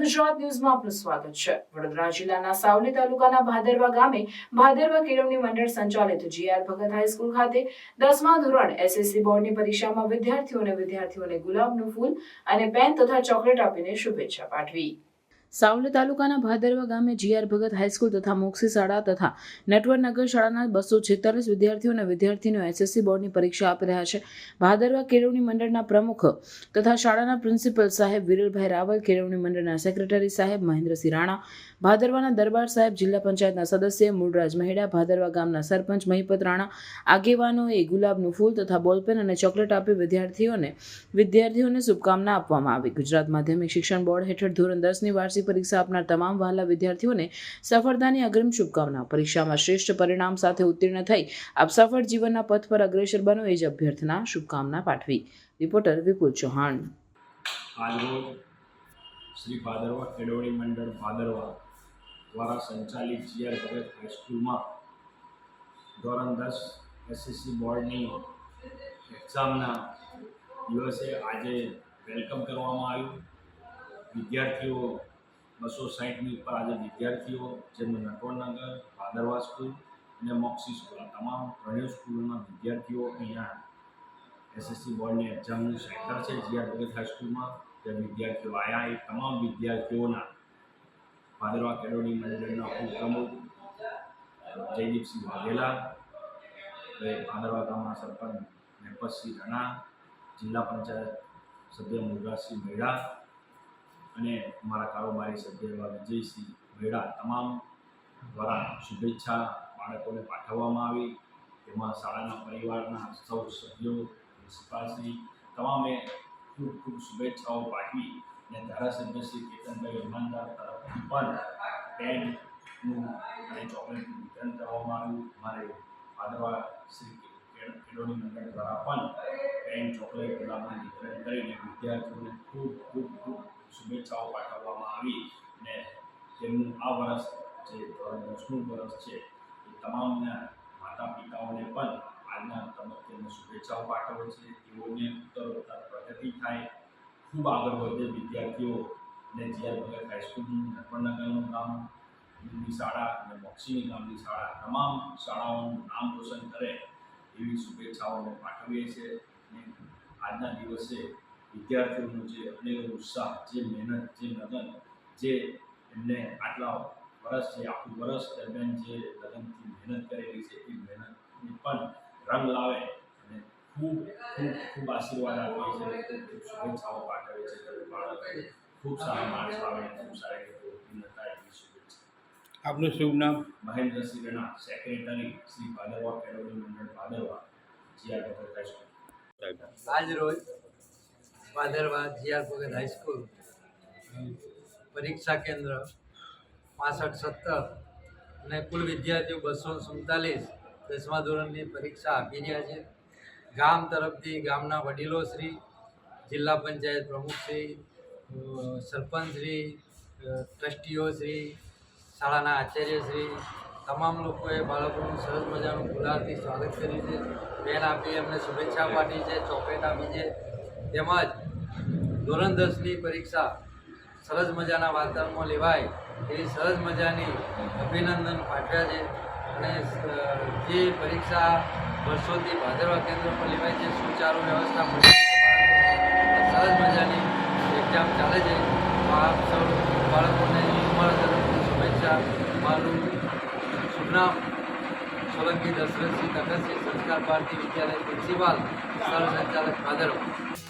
ગુજરાત ન્યૂઝમાં આપનું સ્વાગત છે. વડોદરા જિલ્લાના સાવલી તાલુકાના ભાદરવા ગામે ભાદરવા કેળવણી મંડળ સંચાલિત જીઆર ભગત હાઈસ્કૂલ ખાતે દસમા ધોરણ એસએસસી બોર્ડની પરીક્ષામાં વિદ્યાર્થીઓને વિદ્યાર્થીઓને ગુલાબનું ફૂલ અને પેન તથા ચોકલેટ આપીને શુભેચ્છા પાઠવી. સાવલી તાલુકાના ભાદરવા ગામે જીઆર ભગત હાઈસ્કૂલ તથા મોક્ષી શાળા તથા નેટવર્ક નગર શાળાના બસો છેતાલીસ વિદ્યાર્થીઓ અને વિદ્યાર્થીનીઓ એસએસસી બોર્ડની પરીક્ષા આપી રહ્યા છે. ભાદરવા કેળવણી મંડળના પ્રમુખ તથા શાળાના પ્રિન્સિપલ સાહેબ વિરલભાઈ રાવલ, કેળવણી મંડળના સેક્રેટરી સાહેબ મહેન્દ્રસિંહ રાણા, ભાદરવાના દરબાર સાહેબ જિલ્લા પંચાયતના સદસ્ય મૂળરાજ મહેડા, ભાદરવા ગામના સરપંચ મહિપત રાણા, આગેવાનોએ ગુલાબનું ફૂલ તથા બોલપેન અને ચોકલેટ આપી વિદ્યાર્થીઓને વિદ્યાર્થીઓને શુભકામના આપવામાં આવી. ગુજરાત માધ્યમિક શિક્ષણ બોર્ડ હેઠળ ધોરણ દસની વાર્ષિક પરીક્ષા આપનાર તમામ વહાલા વિદ્યાર્થીઓને સફળતાની અગ્રિમ શુભકામના. પરીક્ષામાં શ્રેષ્ઠ પરિણામ સાથે ઉત્તીર્ણ થઈ આપ સફળ જીવનના પથ પર અગ્રેસર બનો એ જ અભ્યર્થના શુભકામના પાઠવી. રિપોર્ટર વિપુલ ચૌહાણ. શ્રી ભાદરવા કેળવણી મંડળ ભાદરવા દ્વારા સંચાલિત જીઆર ભગત હાઈસ્કૂલમાં ધોરણ દસ એસએસસી બોર્ડની એક્ઝામના દિવસે આજે વેલકમ કરવામાં આવ્યું. વિદ્યાર્થીઓ બસો સાહીઠની ઉપર આજે વિદ્યાર્થીઓ જેમાં નટવરનગર, ભાદરવા સ્કૂલ અને મોક્સી સ્કૂલ તમામ ત્રણેય સ્કૂલોના વિદ્યાર્થીઓ અહીંયા એસએસસી બોર્ડની એક્ઝામનું સેન્ટર છે જીઆર ભગત હાઈસ્કૂલમાં જે વિદ્યાર્થીઓ આવ્યા એ તમામ વિદ્યાર્થીઓના ભાદરવા કેળવણી મંડળના ઉપપ્રમુખ જયદીપસિંહ વાઘેલા ભાદરવા ગામના સરપંચ નેપતસિંહ રાણા, જિલ્લા પંચાયત સભ્ય મુરગાસિંહ મેળા અને અમારા કારોબારી સભ્ય એવા વિજયસિંહ મેળા તમામ દ્વારા શુભેચ્છા બાળકોને પાઠવવામાં આવી. તેમાં શાળાના પરિવારના સૌ સભ્યો પ્રિન્સિપાલશ્રી તમામે ખૂબ ખૂબ શુભેચ્છાઓ પાઠવી અને ધારાસભ્ય શ્રી કેતનભાઈ ઈમાનદાર તરફથી પણ પેનનું અને ચોકલેટનું વિતરણ કરવામાં આવ્યું. અમારે ભાદરવા શ્રી કેળવણી મંડળ દ્વારા પણ પેન ચોકલેટ ગુલાબનું વિતરણ કરીને વિદ્યાર્થીઓને ખૂબ ખૂબ ખૂબ શુભેચ્છાઓ પાઠવવામાં આવી અને તેમનું આ વર્ષ જે ધોરણ દસનું વર્ષ છે, એ તમામના માતા પિતાઓને પણ આજના તબક્કે શુભેચ્છાઓ પાઠવે છે. તેઓને ઉત્તરોત્તર પ્રગતિ થાય. ખૂબ આગળ વધે વિદ્યાર્થીઓ અને જીઆર ભગત હાઈસ્કૂલનું નર્મદનગરનું ગામ, હિન્દી શાળા અને મોક્ષીની ગામની શાળા તમામ શાળાઓનું નામ રોશન કરે એવી શુભેચ્છાઓ પાઠવીએ છીએ. અને આજના દિવસે વિદ્યાર્થીઓનો જે અને ઉત્સાહ જે મહેનત જે લગન જે એમને આટલા વર્ષ છે આખું વર્ષ દરમિયાન જે લગનથી મહેનત કરેલી છે એ મહેનતને પણ રંગ લાવે અને ખૂબ ખૂબ ખૂબ આશીર્વાદ આપે છે. ખૂબ ખૂબ શુભેચ્છાઓ પાઠવે છે ખૂબ સારા માર્ક્સ આવે ખૂબ સારી રીતે ઉત્તીર્ણ થાય એવી શુભેચ્છા આપનું શુભ નામ? મહેન્દ્રસિંહ રણા સેક્રેટરી શ્રી ભાદરવા કેળવણી મંડળ ભાદરવા જીઆર ભગત હાઈસ્કૂલ આજ રોજ ભાદરવા જીઆર ભગત હાઈસ્કૂલ પરીક્ષા કેન્દ્ર, પાસઠ, સત્તર અને કુલ વિદ્યાર્થીઓ બસો સુડતાલીસ દસમા ધોરણની પરીક્ષા આપી રહ્યા છે. ગામ તરફથી ગામના વડીલોશ્રી જિલ્લા પંચાયત પ્રમુખશ્રી સરપંચશ્રી ટ્રસ્ટીઓ ટ્રસ્ટીઓશ્રી શાળાના આચાર્યશ્રી તમામ લોકોએ બાળકોનું સરસ મજાનું ગુલાબથી સ્વાગત કર્યું છે. બેન આપી એમને શુભેચ્છા પાઠવી છે ચોકલેટ આપી છે. તેમજ ધોરણ દસની પરીક્ષા સરસ મજાના વાતાવરણમાં લેવાય એવી સરસ મજાની અભિનંદન પાઠવ્યા છે. અને જે પરીક્ષા વર્ષોથી ભાદરવા કેન્દ્ર પર લેવાય છે, સુચારુ વ્યવસ્થા સરસ મજાની એક્ઝામ ચાલે છે. તો આપ સૌ બાળકોને ઉમર તરફથી શુભેચ્છા. મારું શુભનામ સોલંકી દશરથસિંહ તકરસિંહ સંસ્કાર ભારતી વિદ્યાલય પ્રિન્સિપાલ સર સંચાલક ભાદરવા.